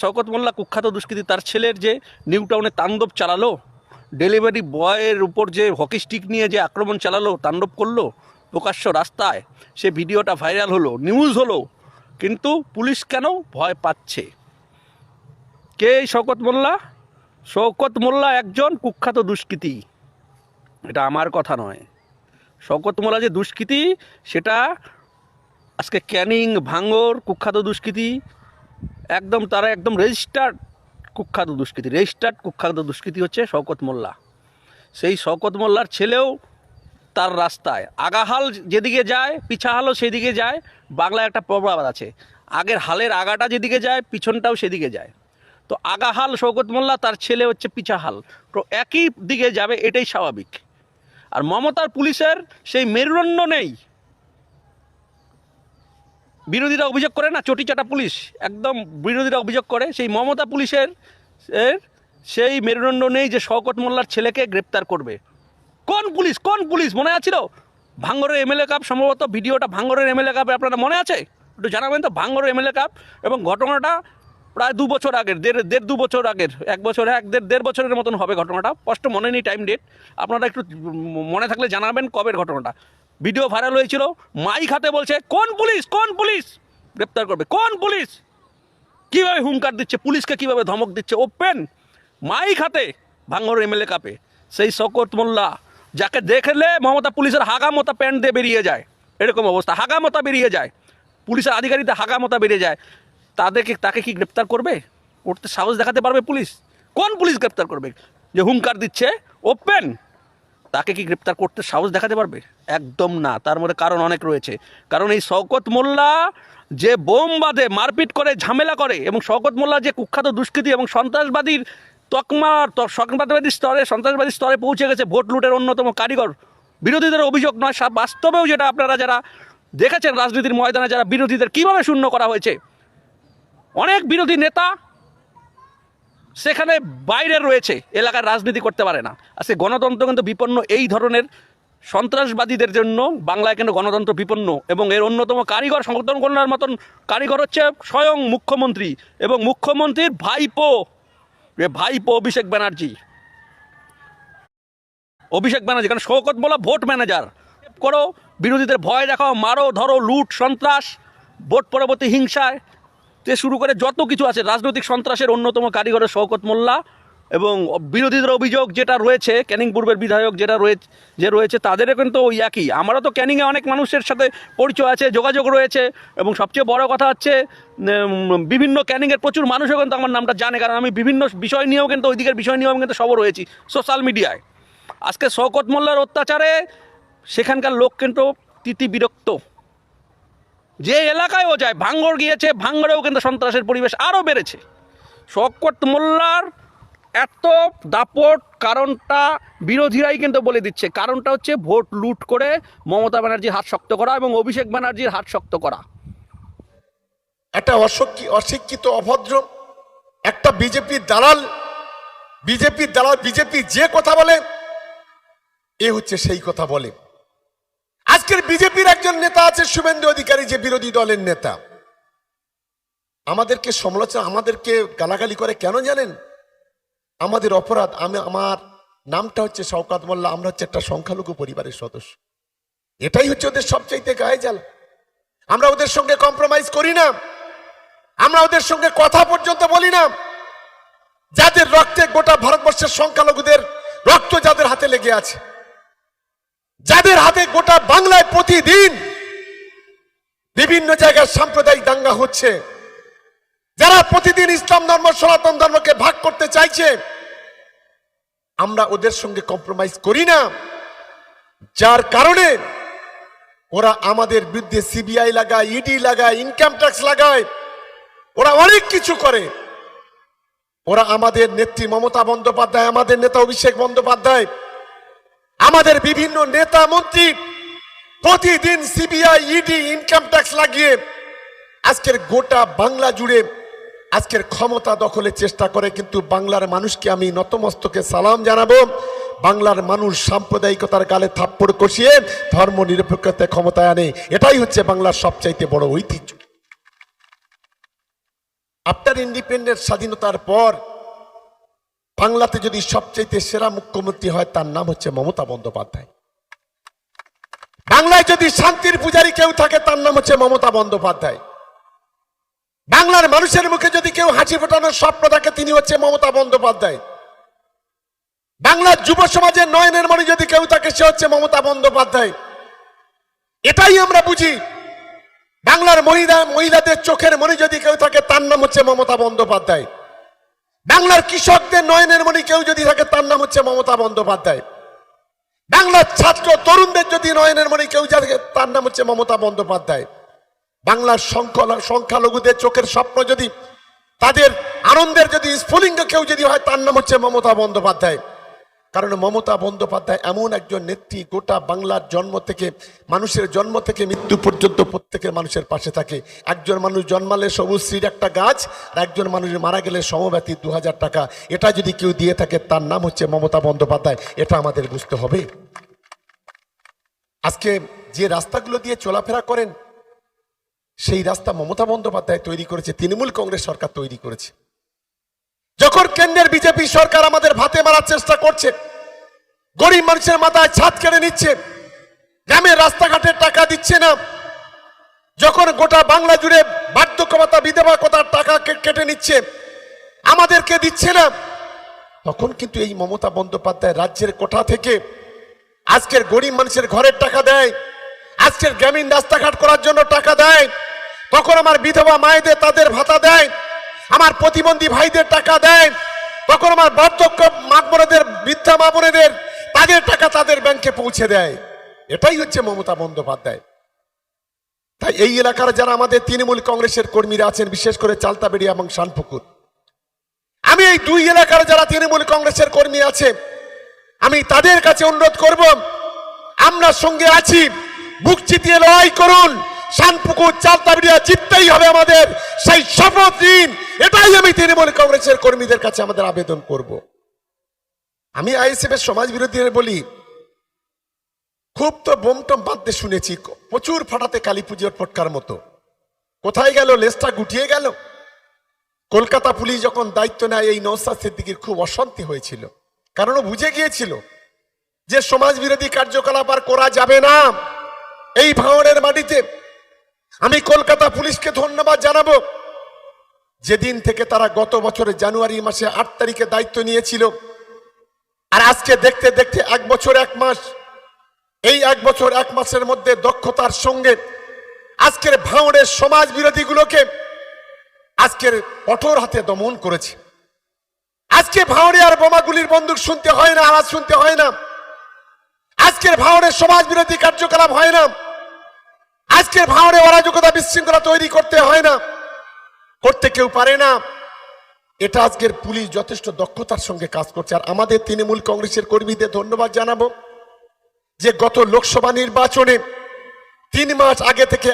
শওকত মোল্লা কুখ্যাত দুষ্কৃতী, তার ছেলের যে নিউ টাউনে তাণ্ডব চালালো, ডেলিভারি বয়ের উপর যে হকি স্টিক নিয়ে যে আক্রমণ চালালো, তাণ্ডব করল প্রকাশ্য রাস্তায়, সে ভিডিওটা ভাইরাল হলো নিউজ হলো, কিন্তু পুলিশ কেন ভয় পাচ্ছে? কে এই শওকত মোল্লা? শওকত মোল্লা একজন কুখ্যাত দুষ্কৃতী। এটা আমার কথা নয়। শওকত মোল্লা যে দুষ্কৃতী, সেটা আজকে ক্যানিং, ভাঙ্গর কুখ্যাত দুষ্কৃতী একদম তারা একদম রেজিস্টার্ড কুখ্যাত দুষ্কৃতি। রেজিস্টার্ড কুখ্যাত দুষ্কৃতি হচ্ছে শওকত মোল্লা। সেই শওকত মোল্লার ছেলেও তার রাস্তায় আগাহাল যেদিকে যায়, পিছাহালও সেদিকে যায়, বাংলায় একটা প্রভাব আছে। আগের হালের আগাটা যেদিকে যায়, পিছনটাও সেদিকে যায়। তো আগাহাল শওকত মোল্লা তার ছেলে হচ্ছে পিছাহাল। তো একই দিকে যাবে, এটাই স্বাভাবিক। আর মমতার পুলিশের সেই মেরুদণ্ড নেই। বিরোধীরা অভিযোগ করে না, চটিচাটা পুলিশ। একদম বিরোধীরা অভিযোগ করে, সেই মমতা পুলিশের, এর, সেই মেরুদণ্ড নেই যে শওকত মোল্লার ছেলেকে গ্রেপ্তার করবে। কোন পুলিশ কোন পুলিশ, মনে আছিল ভাঙ্গরের এমএলএ কাপ সম্ভবত ভিডিওটা ভাঙ্গরের এমএলএ কাপে আপনারা মনে আছে? একটু জানাবেন তো, ভাঙ্গরের এমএলএ কাপ এবং ঘটনাটা প্রায় দু বছর আগের, দেড় দেড়, দু বছর আগের, এক বছর, এক, দেড় দেড় বছরের মতন হবে ঘটনাটা। স্পষ্ট মনে নেই টাইম ডেট আপনারা একটু মনে থাকলে জানাবেন কবের ঘটনাটা। ভিডিও ভাইরাল হয়েছিল মাইক হাতে বলছে, কোন পুলিশ? কোন পুলিশ? গ্রেপ্তার করবে। কোন পুলিশ? কীভাবে হুঙ্কার দিচ্ছে? পুলিশকে কীভাবে ধমক দিচ্ছে? ওপেন মাইক হাতে ভাঙ্গর এমএলএ কাপে। সেই শকত মোল্লা, যাকে দেখলে মমতা পুলিশের হাগামতা প্যান্ট দিয়ে বেরিয়ে যায়। এরকম অবস্থা। হাগামতা বেরিয়ে যায়। পুলিশের আধিকারিকদের হাগামতা বেরিয়ে যায়। তাদেরকে, তাকে কি গ্রেপ্তার করবে? করতে সাহস দেখাতে পারবে পুলিশ। কোন পুলিশ গ্রেপ্তার করবে? যে হুঙ্কার দিচ্ছে ওপেন তাকে কি গ্রেপ্তার করতে সাহস দেখাতে পারবে? একদম না। তার মধ্যে কারণ অনেক রয়েছে। কারণ এই শওকত মোল্লা যে বোম বাঁধে, মারপিট করে, ঝামেলা করে এবং শওকত মোল্লা যে কুখ্যাত দুষ্কৃতী এবং সন্ত্রাসবাদীর তকমা সন্ত্রাসবাদী স্তরে সন্ত্রাসবাদী স্তরে পৌঁছে গেছে ভোট লুটের অন্যতম কারিগর। বিরোধীদের অভিযোগ নয় বাস্তবেও যেটা আপনারা যারা দেখেছেন রাজনীতির ময়দানে, যারা বিরোধীদের কীভাবে শূন্য করা হয়েছে। অনেক বিরোধী নেতা সেখানে বাইরে রয়েছে, এলাকার রাজনীতি করতে পারে না। আজকে গণতন্ত্র কিন্তু বিপন্ন এই ধরনের সন্ত্রাসবাদীদের জন্য, বাংলায় কিন্তু গণতন্ত্র বিপন্ন এবং এর অন্যতম কারিগর সংগঠন করার মতন কারিগর হচ্ছে স্বয়ং মুখ্যমন্ত্রী এবং মুখ্যমন্ত্রীর ভাইপো ভাইপো অভিষেক ব্যানার্জি। অভিষেক ব্যানার্জি, কারণ শৌকত বলা ভোট ম্যানেজার। করো, বিরোধীদের ভয় দেখাও, মারো, ধরো, লুট, সন্ত্রাস, ভোট পরবর্তী হিংসায়। তে শুরু করে যত কিছু আছে, রাজনৈতিক সন্ত্রাসের অন্যতম কারিগরের শওকত মোল্লা এবং বিরোধীদের অভিযোগ যেটা রয়েছে ক্যানিং পূর্বের বিধায়ক যেটা রয়েছে যে রয়েছে, তাদেরও কিন্তু ওই একই। আমারও তো ক্যানিংয়ে অনেক মানুষের সাথে পরিচয় আছে, যোগাযোগ রয়েছে এবং সবচেয়ে বড় কথা হচ্ছে বিভিন্ন ক্যানিংয়ের প্রচুর মানুষও কিন্তু আমার নামটা জানে, কারণ আমি বিভিন্ন বিষয় নিয়েও কিন্তু, ওই দিকের বিষয় নিয়েও কিন্তু সবর রয়েছি সোশ্যাল মিডিয়ায়। আজকে শওকত মোল্লার অত্যাচারে সেখানকার লোক কিন্তু তিতি বিরক্ত যে এলাকায় ও যায়, ভাঙ্গর গিয়েছে, ভাঙ্গরেও কিন্তু সন্ত্রাসের পরিবেশ আরও বেড়েছে। শওকত মোল্লার এত দাপট কারণটা বিরোধীরাই কিন্তু বলে দিচ্ছে। কারণটা হচ্ছে ভোট লুট করে মমতা ব্যানার্জির হাত শক্ত করা এবং অভিষেক ব্যানার্জির হাত শক্ত করা। একটা অশিক্ষি- অশিক্ষিত, অভদ্র, একটা বিজেপি দালাল বিজেপি দালাল, বিজেপি যে কথা বলে, এ হচ্ছে সেই কথা বলে। আজকের বিজেপির একজন নেতা আছে শুভেন্দু অধিকারী, যে বিরোধী দলের নেতা। আমাদেরকে সমালোচনা, আমাদেরকে গালাগালি করে কেন জানেন? আমাদের অপরাধ, আমি, আমার নামটা হচ্ছে শওকাত মোল্লা, আমরা হচ্ছে একটা সংখ্যালঘু পরিবারের সদস্য। এটাই হচ্ছে ওদের সবচাইতে গায়ে জ্বালা। আমরা ওদের সঙ্গে কম্প্রোমাইজ করি না। আমরা ওদের সঙ্গে কথা পর্যন্ত বলি না। যাদের রক্তে গোটা ভারতবর্ষের সংখ্যালঘুদের রক্ত যাদের হাতে লেগে আছে। যাদের হাতে গোটা বাংলায় প্রতিদিন বিভিন্ন জায়গায় সাম্প্রদায়িক দাঙ্গা হচ্ছে, যারা প্রতিদিন ইসলাম ধর্ম, সনাতন ধর্মকে ভাগ করতে চাইছে, আমরা ওদের সঙ্গে কম্প্রোমাইজ করি না। যার কারণে ওরা আমাদের বিরুদ্ধে সিবিআই লাগায় ইডি লাগায় ইনকাম ট্যাক্স লাগায়, ওরা অনেক কিছু করে। ওরা আমাদের নেত্রী মমতা বন্দ্যোপাধ্যায়, আমাদের নেতা অভিষেক বন্দ্যোপাধ্যায় আমাদের বিভিন্ন নেতা মন্ত্রী প্রতিদিন সিবিআই ইডি ইনকাম ট্যাক্স লাগিয়ে আজকের গোটা বাংলা জুড়ে আজকের ক্ষমতা দখলের চেষ্টা করে, কিন্তু বাংলার মানুষকে আমি নতমস্তকে সালাম জানাব। বাংলার মানুষ সাম্প্রদায়িকতার গালে থাপ্পড় কষিয়ে ধর্ম নিরপেক্ষতা ক্ষমতায় আনে। এটাই হচ্ছে বাংলার সবচাইতে বড় ঐতিহ্য। আফটার ইন্ডিপেন্ডেন্ট স্বাধীনতার পর বাংলাতে যদি সবচাইতে সেরা মুখ্যমন্ত্রী হয়, তার নাম হচ্ছে মমতা বন্দ্যোপাধ্যায়। বাংলায় যদি শান্তির পূজারী কেউ থাকে, তার নাম হচ্ছে মমতা বন্দ্যোপাধ্যায়। বাংলার মানুষের মুখে যদি কেউ হাসি ফোটানোর স্বপ্ন থাকে তিনি হচ্ছে মমতা বন্দ্যোপাধ্যায়। বাংলার যুব সমাজের নয়নের মনে যদি কেউ থাকে, সে হচ্ছে মমতা বন্দ্যোপাধ্যায়। এটাই আমরা বুঝি। বাংলার মহিলা মহিলাদের চোখের মনে যদি কেউ থাকে, তার নাম হচ্ছে মমতা বন্দ্যোপাধ্যায়। বাংলার কৃষকদের নয়নের মণি কেউ যদি থাকে, তার নাম হচ্ছে মমতা বন্দ্যোপাধ্যায়। বাংলার ছাত্র তরুণদের যদি নয়নের মণি কেউ থাকে, তার নাম হচ্ছে মমতা বন্দ্যোপাধ্যায়। বাংলার সংখ্যা সংখ্যালঘুদের চোখের স্বপ্ন যদি, তাদের আনন্দের যদি স্ফুলিঙ্গ কেউ যদি হয়, তার নাম হচ্ছে মমতা বন্দ্যোপাধ্যায়। কারণ মমতা বন্দ্যোপাধ্যায় এমন একজন নেত্রী, গোটা বাংলার জন্ম থেকে, মানুষের জন্ম থেকে, মৃত্যু পর্যন্ত প্রত্যেকের মানুষের পাশে থাকে। একজন মানুষ জন্মালে সবুজশ্রীর একটা গাছ, আর একজন মানুষ মারা গেলে সমব্যাতি দু হাজার টাকা। এটা যদি কেউ দিয়ে থাকে, তার নাম হচ্ছে মমতা বন্দ্যোপাধ্যায়। এটা আমাদের বুঝতে হবে। আজকে যে রাস্তাগুলো দিয়ে চলাফেরা করেন, সেই রাস্তা মমতা বন্দ্যোপাধ্যায় তৈরি করেছে, তৃণমূল কংগ্রেস সরকার তৈরি করেছে। যখন কেন্দ্রের বিজেপি সরকার আমাদের ভাতে মারার চেষ্টা করছে, গরিব মানুষের মাথায় ছাদ কেড়ে নিচ্ছে, গ্রামের রাস্তাঘাটের টাকা দিচ্ছে না, যখন গোটা বাংলা জুড়ে বার্ধক্য ভাতা বিধবা কোথার টাকা কেটে নিচ্ছে, আমাদেরকে দিচ্ছে না, তখন কিন্তু এই মমতা বন্দ্যোপাধ্যায় রাজ্যের কোঠা থেকে আজকের গরিব মানুষের ঘরের টাকা দেয়, আজকের গ্রামীণ রাস্তাঘাট করার জন্য টাকা দেয়, তখন আমার বিধবা মায়েদের তাদের ভাতা দেয় আমার প্রতিবন্ধী ভাইদের টাকা দেয় তখন আমার বার্ধক্য মাগমনেদের বৃদ্ধা মামনেদের, তাদের টাকা তাদের ব্যাংকে পৌঁছে দেয়। এটাই হচ্ছে মমতা বন্দ্যোপাধ্যায়। তাই এই এলাকার যারা আমাদের তৃণমূল কংগ্রেসের কর্মীরা আছেন, বিশেষ করে চালতাবেড়ি এবং শানপুকুর, আমি এই দুই এলাকার যারা তৃণমূল কংগ্রেসের কর্মী আছে, আমি তাদের কাছে অনুরোধ করব, আমরা সঙ্গে আছি, বুক চিতিয়ে লড়াই করুন, শানপুকুর, চালতাবিড়িয়া জিততেই হবে আমাদের, সেই শপথ দিন এটাই আমি তৃণমূল কংগ্রেসের কর্মীদের কাছে আমাদের আবেদন করব। আমি আইএসএফ এর সমাজ বিরোধীদের বলি, খুব তো বোম টম বাঁধতে শুনেছি, প্রচুর ফাটাতে কালী পুজোর ফটকার মতো। কোথায় গেল? লেজটা গুটিয়ে গেল? কলকাতা পুলিশ যখন দায়িত্ব নেয়, এই নৌসাদ সিদ্দিকির খুব অশান্তি হয়েছিল। কারণ বুঝে গিয়েছিল যে সমাজ বিরোধী কার্যকলাপ আর করা যাবে না। এই ভাঙড়ের মাটিতে আমি কলকাতা পুলিশকে ধন্যবাদ জানাব। যেদিন থেকে তারা গত বছরের জানুয়ারি মাসে আট তারিখে দায়িত্ব নিয়েছিল, আর আজকে দেখতে দেখতে এক বছর, এক মাস, এই এক বছর, এক মাসের মধ্যে দক্ষতার সঙ্গে আজকের ভাঙড়ের সমাজ বিরোধীগুলোকে আজকের কঠোর হাতে দমন করেছে। আজকে ভাওড়ে আর বোমাগুলির বন্দুক শুনতে হয় না, আওয়াজ শুনতে হয় না। আজকের ভাওড়ে সমাজ বিরোধী কার্যকলাপ হয় না। আজকের ভাওড়ে অরাজকতা বিশৃঙ্খলা তৈরি করতে হয় না। করতে কেউ পারে না। এটা আজকের পুলিশ যথেষ্ট দক্ষতার সঙ্গে কাজ করছে। আর আমাদের তৃণমূল কংগ্রেসের কর্মীদের ধন্যবাদ জানাব যে গত লোকসভা নির্বাচনে তিন মাস আগে থেকে